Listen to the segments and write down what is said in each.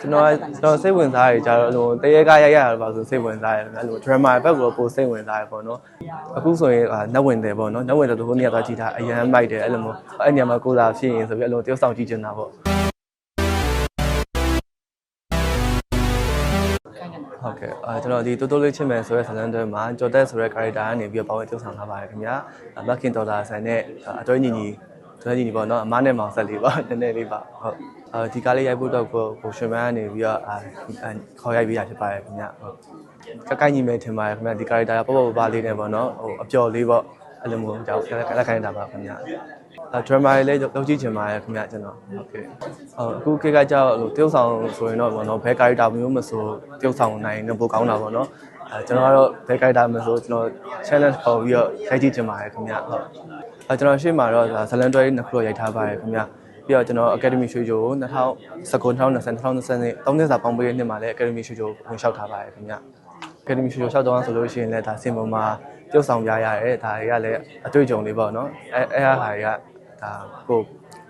ကျွန်တော်ကကျွန်တော်စိတ်ဝင်စားရကြတော့အဲ့လိုတရေကရိုက်ရတာပါဆိုစိတ်ဝင်စားရတယ်အဲ့လို drama ဘက်ကိုပိုစိတ်ဝင်စားရပေါ့နော်အခုဆိုရင်နတ်ဝင်တယ်ပေါ့နော်နတ်ဝင်တယ်တို့ဟိုနေ့ကသွားကြည့်တာအရန်မိုက်တယ်အဲ့လိုမျိုးအဲ့ညမှာကိုလာဖြစ်ရင်ဆိုပြီးအဲ့လိုတယောက်ဆောင်ကြည့်ချင်တာပေါ့ဟုတ်ကဲ့အဲကျွန်တော်ဒီတိုးတိုးလေးချစ်မယ်ဆိုတဲ့ဇာတ်လမ်းတွေမှာကျော်တက်ဆိုတဲ့ character ကနေပြီးတော့ပါဝင်တယောက်ဆောင်ထားပါတယ်ခင်ဗျာမက်ခင်ဒေါ်လာဆန်နဲ့အတွဲညီညီ အတွဲညီညီပေါ့နော်အမနဲ့မောင်ဆက်လေးပါနည်းနည်းလေးပါဟုတ်အဲဒီကားလေးရိုက်ဖို့တော့ကိုကိုရှင်မန်းကနေပြီးတော့အာခေါ်ရိုက်ပြီးတာဖြစ်ပါတယ်ခင်ဗျာဟုတ်ကကိုက်ညီမယ်ထင်ပါတယ်ခင်ဗျာဒီ character ကပေါ့ပေါ့ပါလေးနဲ့ပေါ့နော်ဟိုအပျော်လေးပေါ့အဲ့လိုမျိုးကြောက်လက်ခိုင်းတာပါခင်ဗျာအဲ drama လေးလည်းလုပ်ကြည့်ချင်ပါတယ်ခင်ဗျာကျွန်တော်ဟုတ်ကဲ့ဟုတ်အခုခေတ်ကကြောက်ဟိုတယောက်ဆောင်ဆိုရင်တော့ပေါ့နော်ဘယ် character မျိုးမဆိုတယောက်ဆောင်နိုင်တော့ပိုကောင်းတာပေါ့နော် အဲကျွန်တော်ကတော့ဘယ် character မဆိုကျွန်တော် challenge ခေါ်ပြီးတော့ရိုက်ကြည့်ချင်ပါတယ်ခင်ဗျာဟုတ်အဲကျွန်တော်ရှေ့မှာတော့ဇလန်တွဲနှစ်ခုတော့ရိုက်ထားပါတယ်ခင်ဗျာပြီးတော့ကျွန်တော် Academy Show ကို2019 2020 2020နဲ့3နှစ်စာပေါင်းပေးတဲ့နှစ်မှာလည်း Academy Show ကိုဝင်လျှောက်ထားပါတယ်ခင်ဗျာ Academy Show လျှောက်တော့ဆိုလို့ရှိရင်လည်းဒါစင်ပေါ်မှာပြုတ်ဆောင်ပြရရဲဒါတွေကလည်းအတွေ့အကြုံလေးပေါ့နော်အဲအဲဟာတွေကဒါကို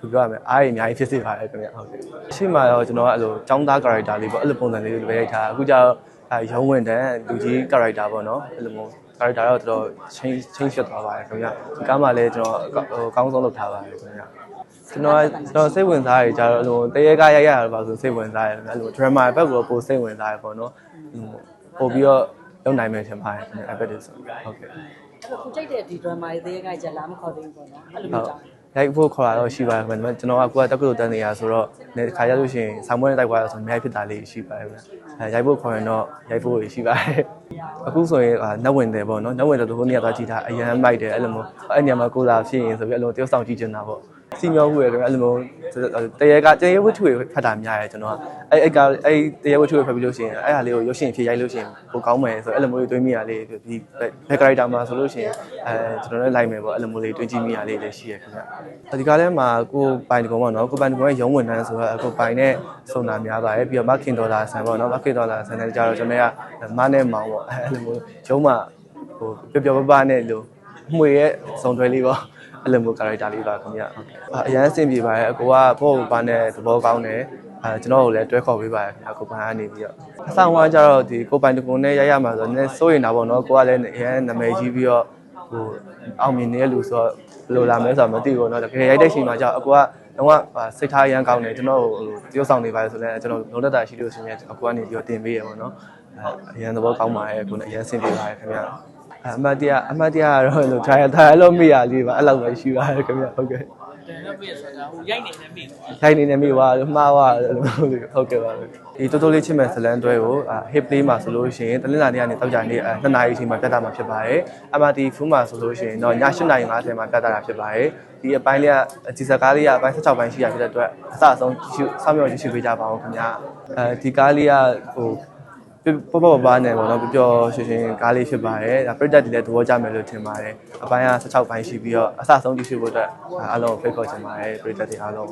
ဘယ်ပြောရမလဲအားရအများကြီးဖြစ်စေပါတယ်ခင်ဗျဟုတ်ကဲ့ရှေ့မှာတော့ကျွန်တော်ကအဲ့လိုចောင်းသား character လေးပေါ့အဲ့လိုပုံစံလေးတွေပဲရိုက်ထားအခုကျတော့ အဲရုံးဝင်တဲ့လူကြီး character ပေါ့နော်အဲ့လိုမျိုး character တော့တော်တော် change change ဖြစ်သွားပါတယ်ခင်ဗျဒီကားမှာလည်းကျွန်တော်ဟိုအကောင်းဆုံးလုပ်ထားပါတယ်ခင်ဗျကျွန်တော်ကကျွန်တော်စိတ်ဝင်စားရကြတော့အဲ့လိုတရေကရိုက်ရတာပါဆိုစိတ်ဝင်စားရတယ်အဲ့လို drama ဘက်ကိုပိုစိတ်ဝင်စားရပေါ့နော်ပို့ပြီးတော့လုပ်နိုင်မယ်ထင်ပါတယ်ခင်ဗျအဲ့ဘက်တည်းဆိုဟုတ်ကဲ့အဲ့တော့ခုကြိုက်တဲ့ဒီ drama ရေးသေးကကြလာမခေါ်သေးဘူးပေါ့နော်အဲ့လိုမျိုးကြောင့် ရိုက်ဖို့ခေါ်တာတော့ရှိပါတယ်ခင်ဗျကျွန်တော်ကကိုကတက္ကသိုလ်တန်းနေရဆိုတော့ဒီခါရလို့ရှိရင်ဆောင်းမွေးနဲ့တိုက်သွားရဆိုမြိုက်ဖြစ်တာလေးရှိပါတယ်ခင်ဗျအဲရိုက်ဖို့ခေါ်ရင်တော့ရိုက်ဖို့ရှိပါတယ်အခုဆိုရင်နတ်ဝင်တယ်ပေါ့နော်နတ်ဝင်တယ်တို့ဟိုနေ့ကသွားကြည့်တာအရန်မိုက်တယ်အဲ့လိုမျိုးအဲ့ညမှာကိုလာဖြစ်ရင်ဆိုပြီးအဲ့လိုတယောက်ဆောင်ကြည့်ချင်တာပေါ့ စီမျောမှုရယ်ခင်ဗျအဲ့လိုမျိုးတရေကတရေဝတ္ထုတွေဖတ်တာများတယ်ကျွန်တော်ကအဲ့အဲ့ကအဲ့တရေဝတ္ထုတွေဖတ်ပြီးလို့ရှိရင်အဲ့ဟာလေးကိုရုပ်ရှင်ဖြည့်ရိုက်လို့ရှိရင်ပိုကောင်းမယ်ဆိုအဲ့လိုမျိုးတွေးမိရလေးဒီဘက် character မှာဆိုလို့ရှိရင်အဲကျွန်တော်လည်းလိုက်မယ်ပေါ့အဲ့လိုမျိုးလေးတွေးကြည့်မိရလေးလည်းရှိရခင်ဗျဒီကားထဲမှာကိုပိုင်တကုံပေါ့နော်ကိုပိုင်တကုံရဲ့ရုံးဝန်ထမ်းဆိုတော့ကိုပိုင်နဲ့စုံတာများပါတယ်ပြီးတော့မခင်ဒေါ်လာဆန်ပေါ့နော်မခင်ဒေါ်လာဆန်နဲ့ကြတော့ကျွန်တော်ကမနဲ့မောင်ပေါ့အဲ့လိုမျိုးရုံးမှာဟိုပျော်ပျော်ပပနဲ့လို့မှွေရဲ့စုံတွဲလေးပေါ့ အဲ့လိုမျိုး character လေးပါခင်ဗျဟုတ်အရန်အဆင်ပြေပါတယ်အကိုကဘော့ကိုဘာနဲ့သဘောကောင်းတယ်အဲကျွန်တော်ကိုလည်းတွဲခေါ်ပေးပါရခင်ဗျာကိုပိုင်ကနေပြီးတော့အဆောင်ကကျတော့ဒီကိုပိုင်တကုံနဲ့ရိုက်ရမှာဆိုတော့နည်းစိုးရင်တာပေါ့နော်ကိုကလည်းအရင်နာမည်ကြီးပြီးတော့ဟိုအောင်မြင်နေတဲ့လူဆိုတော့ဘယ်လိုလာမလဲဆိုတော့မသိဘူးနော်တကယ်ရိုက်တဲ့ချိန်မှာကျတော့အကိုကတော့စိတ်ထားရမ်းကောင်းတယ်ကျွန်တော်ဟိုတရုပ်ဆောင်နေပါတယ်ဆိုလည်းကျွန်တော်လုံးတတာရှိလို့ဆိုရင်အကိုကနေပြီးတော့တင်ပေးရပေါ့နော်အရင်သဘောကောင်းပါတယ်ကိုလည်းအရင်ဆင်ပြေပါတယ်ခင်ဗျာ အမတ်တရားအမတ်တရားကတော့လို့ trial trial လို့မိရလေးပါအဲ့လောက်ပဲရှိပါတယ်ခင်ဗျဟုတ်ကဲ့တယ်တော့ပြည့်ဆိုတာဟိုရိုက်နေနေမိသွားထိုင်နေနေမိပါမှားပါလို့ဟုတ်ကဲ့ပါဒီတိုးတိုးလေးချစ်မဲ့ဇလန်တွဲကို hip play မှာဆိုလို့ရှိရင်တလင်းလာနေကနေတောက်ကြနေအဲ2နာရီအချိန်မှာပြတ်တာမှာဖြစ်ပါတယ်အမတီဖူးမှာဆိုလို့ရှိရင်တော့ည8နာရီ50မှာပြတ်တာတာဖြစ်ပါတယ်ဒီအပိုင်းလေးကဒီဇက်ကားလေးကအပိုင်း16ပိုင်းရှိရဖြစ်တဲ့အတွက်အစအဆုံးကြည့်စောင့်မျှော်ကြည့်ရှုပေးကြပါဦးခင်ဗျာအဲဒီကားလေးကဟို ပေါ့ပေါ့ပါနဲ့ပေါ့နော်ပျော်ပျော်ရွှင်ရွှင်ကားလေးဖြစ်ပါတယ်ဒါပရိသတ်တွေလည်းသဘောကျမယ်လို့ထင်ပါတယ်အပိုင်းက16ပိုင်းရှိပြီးတော့အစဆုံးကြည့်ရှုဖို့အတွက်အားလုံးဖိတ်ခေါ်ချင်ပါတယ်ပရိသတ်တွေအားလုံး